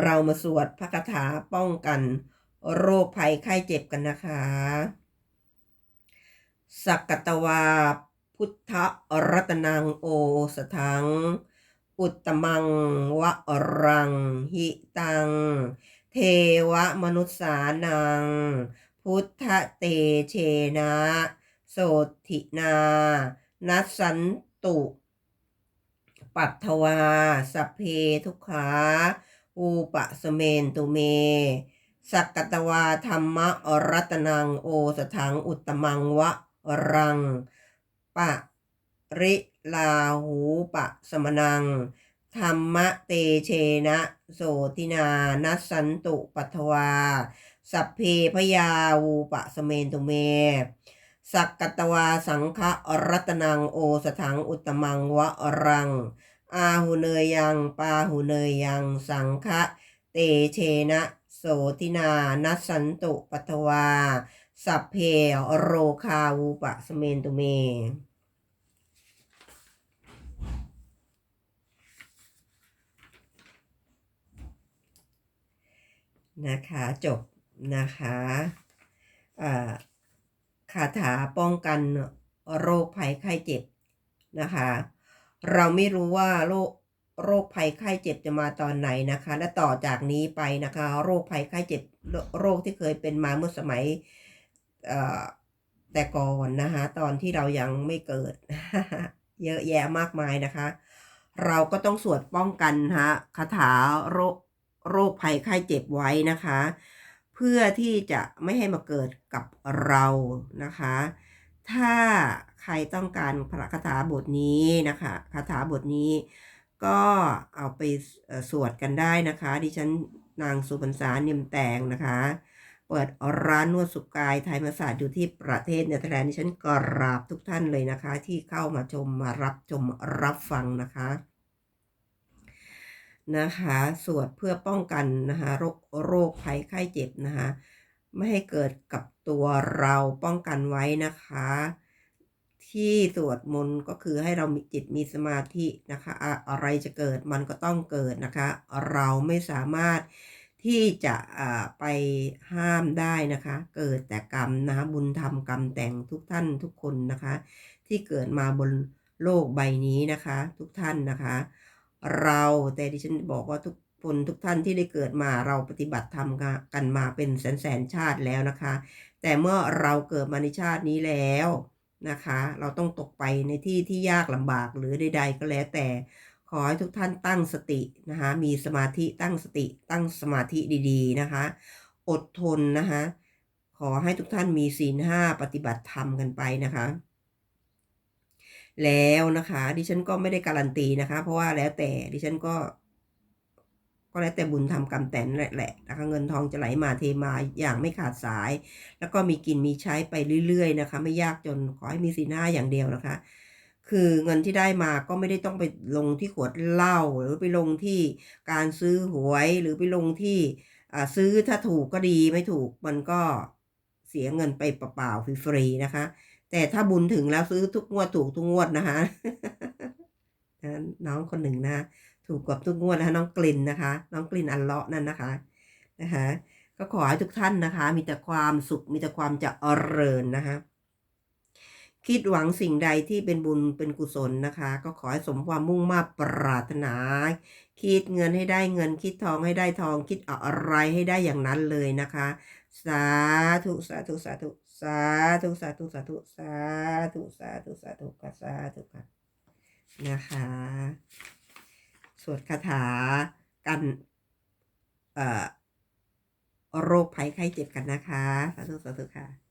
เรามาสวดพระคาถาป้องกัน โรคภัยไข้เจ็บกันนะคะ สักกตวา พุทธรัตนังโอสถัง อุตมังวะรัง หิตัง เทวมนุษสานัง พุทธเตเชนะโสธินานัสสันตุ ปัตถวาสัพเพทุกขา อูปะสเมนตุเม สักกตวาธรรมะรัตนังโอสถังอุตมังวะรัง ปะริลาหูปะสมนัง ธรรมะเตเชนะโสตินานัสันตุปัทวา สัพเพพยาวูปะสเมนตุเม สักกตวาสังฆรัตนังโอสถังอุตตมังวะรัง อาหุเนยยังปาหุเนยยังสังฆเตเชนะโสตินานัสสันตุปัทวา สัพเพโรคาวูปะสเมนตุเม นะคะจบนะคะอ่าคาถาป้องกันโรคภัยไข้เจ็บนะคะ เราไม่รู้ว่าโรคโรคภัยไข้เจ็บจะมาตอนไหนนะคะ และต่อจากนี้ไปนะคะ โรคภัยไข้เจ็บโรโรคที่เคยเป็นมาเมื่อสมัยแต่ก่อนนะคะตอนที่เรายังไม่เกิด เยอะแยะมากมายนะคะ เราก็ต้องสวดป้องกันนะคะคาถาโรคโรคภัยไข้เจ็บไว้นะคะ เพื่อที่จะไม่ให้มาเกิดกับเรานะคะ ถ้า ใครต้องการพระคาถาบทนี้นะคะคาถาบทนี้ ก็เอาไปสวดกันได้นะคะ ดิฉันนางสุพรรษาเนียมแตงนะคะ เปิดร้านนวดสุกายไทยมาศาสตร์อยู่ที่ประเทศเนเธอร์แลนด์ดิฉันกราบทุกท่านเลยนะคะ ที่เข้ามาชมมารับชมรับฟังนะคะนะคะสวดเพื่อป้องกันนะคะโรคโรคภัยไข้เจ็บนะคะไม่ให้เกิดกับตัวเราป้องกันไว้นะคะ ที่สวดมนต์ก็คือให้เรามีจิตมีสมาธินะคะ อะไรจะเกิดมันก็ต้องเกิดนะคะ เราไม่สามารถที่จะไปห้ามได้นะคะ เกิดแต่กรรมนะคะบุญทำกรรมแต่งทุกท่านทุกคนนะคะ ที่เกิดมาบนโลกใบนี้นะคะ ทุกท่านนะคะ เราแต่ดิฉันบอกว่าทุกคนทุกท่านที่ได้เกิดมาเราปฏิบัติธรรมกันมาเป็นแสนแสนชาติแล้วนะคะ แต่เมื่อเราเกิดมาในชาตินี้แล้ว นะคะ เราต้องตกไปในที่ที่ยากลำบากหรือใด ๆ ก็แล้วแต่ ขอให้ทุกท่านตั้งสตินะคะมีสมาธิตั้งสติ ตั้งสมาธิดีๆนะคะ อดทนนะคะขอให้ทุกท่านมีศีลห้าปฏิบัติธรรมกันไปนะคะ แล้วนะคะ ดิฉันก็ไม่ได้การันตีนะคะ เพราะว่าแล้วแต่ดิฉันก็ ก็แล้วแต่บุญทำกรรมแต่นแหละนะคะเงินทองจะไหลมาเทมาอย่างไม่ขาดสาย แล้วก็มีกินมีใช้ไปเรื่อยๆนะคะ ไม่ยากจนขอให้มีสีหน้าอย่างเดียวนะคะ คือเงินที่ได้มาก็ไม่ได้ต้องไปลงที่ขวดเหล้าหรือไปลงที่การซื้อหวยหรือไปลงที่ซื้อถ้าถูกก็ดีไม่ถูกมันก็เสียเงินไปเปล่าๆฟรีๆนะคะ แต่ถ้าบุญถึงแล้วซื้อทุกงวดถูกทุกงวดนะคะน้องคนหนึ่งนะ ถูกกับทุกงวดนะคะ น้องกลิ่นนะคะ น้องกลิ่นอันเลาะนั่นนะคะนะคะก็ขอให้ทุกท่านนะคะ มีแต่ความสุขมีแต่ความจะเอริญนะคะ คิดหวังสิ่งใดที่เป็นบุญเป็นกุศลนะคะ ก็ขอให้สมความมุ่งมา่ปรารถนา คิดเงินให้ได้เงิน คิดทองให้ได้ทอง คิดอะไรให้ได้อย่างนั้นเลยนะคะ สาธุสาธุสาธุสาธุสาธุสาธุสาธุสาธุสาธุค่ะสาธุค่ะนะคะ สวดคาถากันโรคภัยไข้เจ็บกันนะคะ สาธุสาธุค่ะ